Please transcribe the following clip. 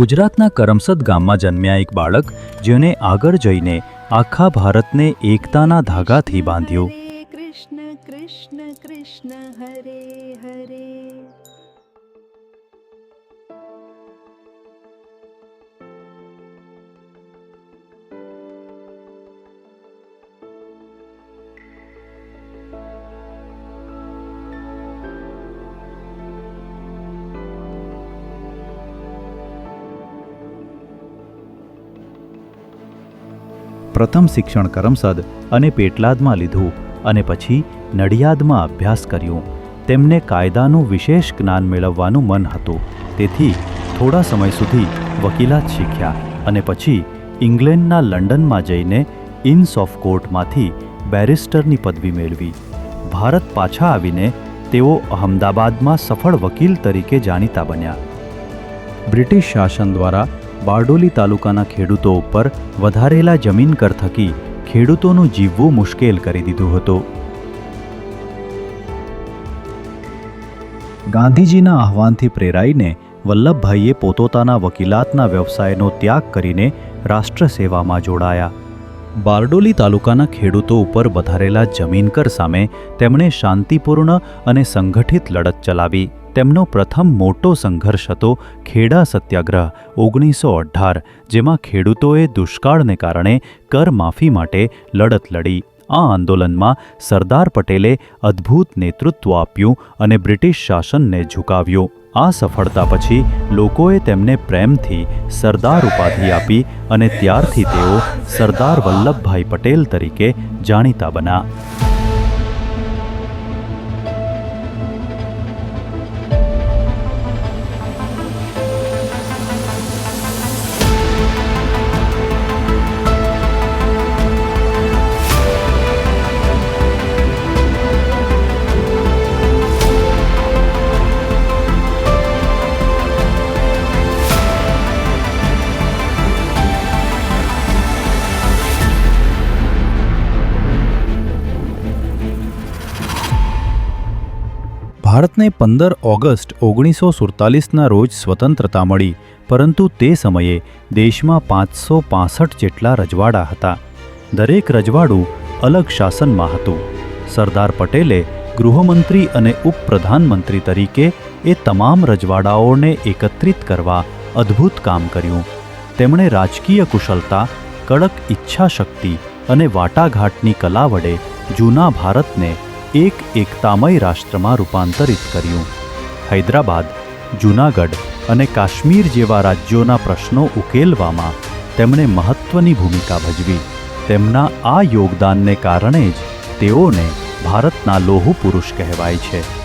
ગુજરાતના કરમસદ ગામમાં જન્મ્યા એક બાળક, જેને આગળ જઈને આખા ભારતને એકતાના ધાગાથી બાંધ્યું. કૃષ્ણ કૃષ્ણ કૃષ્ણ, હરે હરે. પ્રથમ શિક્ષણ કરમસદ અને પેટલાદમાં લીધું અને પછી નડિયાદમાં અભ્યાસ કર્યો. તેમને કાયદાનું વિશેષ જ્ઞાન મેળવવાનું મન હતું. તેથી થોડા સમય સુધી વકીલાત શીખ્યા અને પછી ઇંગ્લેન્ડના લંડનમાં જઈને ઇન્સ ઓફ કોર્ટમાંથી બેરિસ્ટરની પદવી મેળવી. ભારત પાછા આવીને તેઓ અહમદાબાદમાં સફળ વકીલ તરીકે જાણીતા બન્યા. બ્રિટિશ શાસન દ્વારા બારડોલી તાલુકાના ખેડૂતો ઉપર વધારેલા જમીન કર થકી ખેડૂતોનું જીવવું મુશ્કેલ કરી દીધું હતું. ગાંધીજીના આહવાનથી પ્રેરાઈને વલ્લભભાઈએ પોતોતાના વકીલાતના વ્યવસાયનો ત્યાગ કરીને રાષ્ટ્ર સેવામાં જોડાયા. બારડોલી તાલુકાના ખેડૂતો ઉપર વધારેલા જમીન કર સામે તેમણે શાંતિપૂર્ણ અને સંગઠિત લડત ચલાવી. તેમનો પ્રથમ મોટો સંઘર્ષ હતો ખેડા સત્યાગ્રહ ઓગણીસો અઢાર, જેમાં ખેડૂતોએ દુષ્કાળને કારણે કર માફી માટે લડત લડી. આ આંદોલનમાં સરદાર પટેલે અદ્ભુત નેતૃત્વ આપ્યું અને બ્રિટિશ શાસનને ઝુકાવ્યું. આ સફળતા પછી લોકોએ તેમને પ્રેમથી સરદાર ઉપાધિ આપી અને ત્યારથી તેઓ સરદાર વલ્લભભાઈ પટેલ તરીકે જાણીતા બન્યા. ભારતને પંદર ઓગસ્ટ ઓગણીસો સુડતાલીસના રોજ સ્વતંત્રતા મળી, પરંતુ તે સમયે દેશમાં પાંચસો પાસઠ જેટલા રજવાડા હતા. દરેક રજવાડું અલગ શાસનમાં હતું. સરદાર પટેલે ગૃહમંત્રી અને ઉપપ્રધાનમંત્રી તરીકે એ તમામ રજવાડાઓને એકત્રિત કરવા અદ્ભુત કામ કર્યું. તેમણે રાજકીય કુશળતા, કડક ઈચ્છાશક્તિ અને વાટાઘાટની કલા વડે જૂના ભારતને એક એકતામય રાષ્ટ્રમાં રૂપાંતરિત કર્યું. હૈદરાબાદ, જૂનાગઢ અને કાશ્મીર જેવા રાજ્યોના પ્રશ્નો ઉકેલવામાં તેમણે મહત્ત્વની ભૂમિકા ભજવી. તેમના આ યોગદાનને કારણે જ તેઓને ભારતના લોહુ પુરુષ કહેવાય છે.